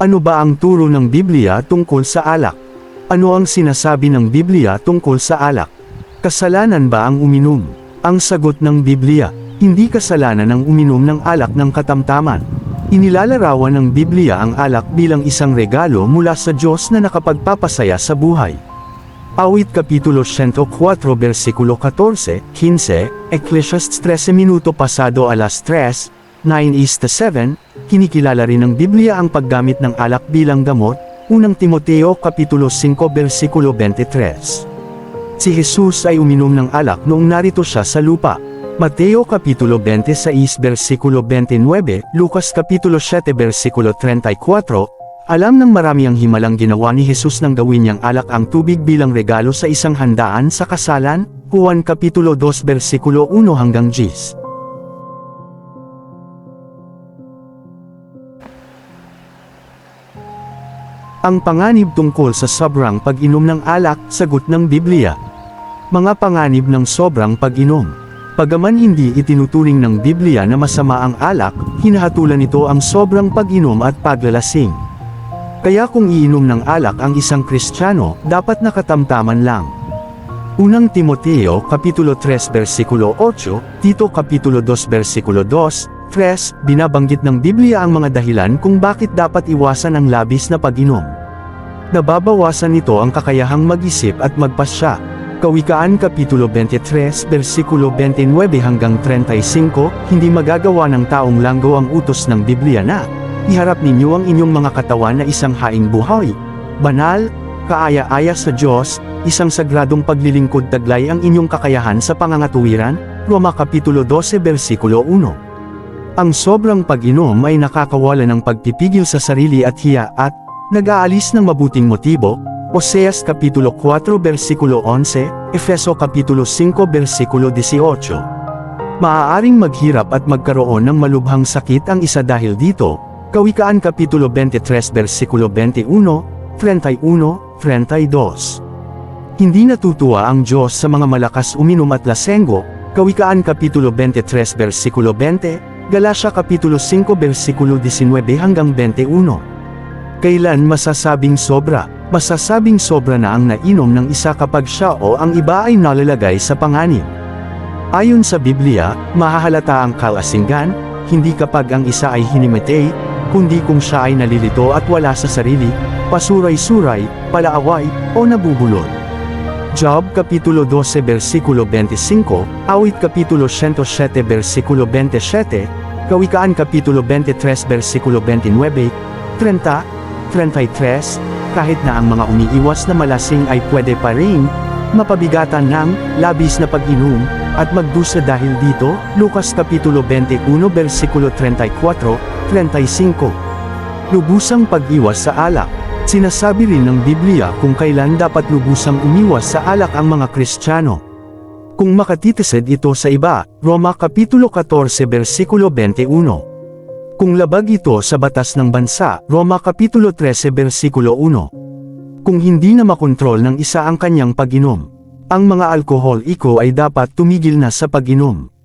Ano ba ang turo ng Biblia tungkol sa alak? Ano ang sinasabi ng Biblia tungkol sa alak? Kasalanan ba ang uminom? Ang sagot ng Biblia, hindi kasalanan ang uminom ng alak ng katamtaman. Inilalarawan ng Biblia ang alak bilang isang regalo mula sa Diyos na nakapagpapasaya sa buhay. Awit Kapitulo 104 versikulo 14, 15, Ecclesiastes 13 minuto pasado alas 3, 9 is to 7, kinikilala rin ng Biblia ang paggamit ng alak bilang gamot, unang Timoteo Kapitulo 5 versikulo 23. Si Jesus ay uminom ng alak noong narito siya sa lupa. Mateo Kapitulo 26 versikulo 29, Lucas Kapitulo 7 versikulo 34, alam ng marami ang himalang ginawa ni Jesus nang gawin niyang alak ang tubig bilang regalo sa isang handaan sa kasalan, Juan Kapitulo 2 versikulo 1 hanggang 10. Ang panganib tungkol sa sobrang pag-inom ng alak, sagot ng Biblia. Mga panganib ng sobrang pag-inom. Pagaman hindi itinuturing ng Biblia na masama ang alak, hinahatulan nito ang sobrang pag-inom at paglalasing. Kaya kung iinom ng alak ang isang Kristiyano, dapat nakatamtaman lang. Unang Timoteo, Kapitulo 3 versikulo 8, Tito Kapitulo 2 versikulo 2, 3, binabanggit ng Biblia ang mga dahilan kung bakit dapat iwasan ang labis na pag-inom. Nababawasan nito ang kakayahang mag-isip at magpasya. Kawikaan Kapitulo 23 versikulo 29 hanggang 35, hindi magagawa ng taong langgo ang utos ng Biblia na, iharap ninyo ang inyong mga katawan na isang haing buhay, banal, kaaya-aya sa Diyos, isang sagradong paglilingkod taglay ang inyong kakayahan sa pangangatuwiran, Roma Kapitulo 12 versikulo 1. Ang sobrang pag-inom ay nakakawala ng pagpipigil sa sarili at hiya at nag-aalis ng mabuting motibo, Oseas Kapitulo 4 versikulo 11, Efeso Kapitulo 5 versikulo 18. Maaaring maghirap at magkaroon ng malubhang sakit ang isa dahil dito, Kawikaan Kapitulo 23 versikulo 21, 31, 32. Hindi natutuwa ang Diyos sa mga malakas uminom at lasenggo, Kawikaan Kapitulo 23 versikulo 20, Galatia Kapitulo 5 versikulo 19 hanggang 21. Kailan masasabing sobra? Masasabing sobra na ang nainom ng isa kapag siya o ang iba ay nalalagay sa panganib. Ayon sa Biblia, mahahalata ang kalasinggan, hindi kapag ang isa ay hinimatay, kundi kung siya ay nalilito at wala sa sarili, pasuray-suray, palaaway, o nabubulol. Job Kapitulo 12 versikulo 25, Awit Kapitulo 107 versikulo 27, Kawikaan Kapitulo 23 versikulo 29, 30, 33, kahit na ang mga umiiwas na malasing ay pwede pa rin, mapabigatan ng labis na pag-inom, at magdusa dahil dito, Lucas Kapitulo 21 versikulo 34, 35. Lubusang pag-iwas sa alak. Sinasabi rin ng Biblia kung kailan dapat lubusang umiwas sa alak ang mga Kristiyano. Kung makatitised ito sa iba, Roma Kapitulo 14 versikulo 21. Kung labag ito sa batas ng bansa, Roma Kapitulo 13 versikulo 1. Kung hindi na makontrol ng isa ang kanyang pag-inom, ang mga alkohol iko ay dapat tumigil na sa pag-inom.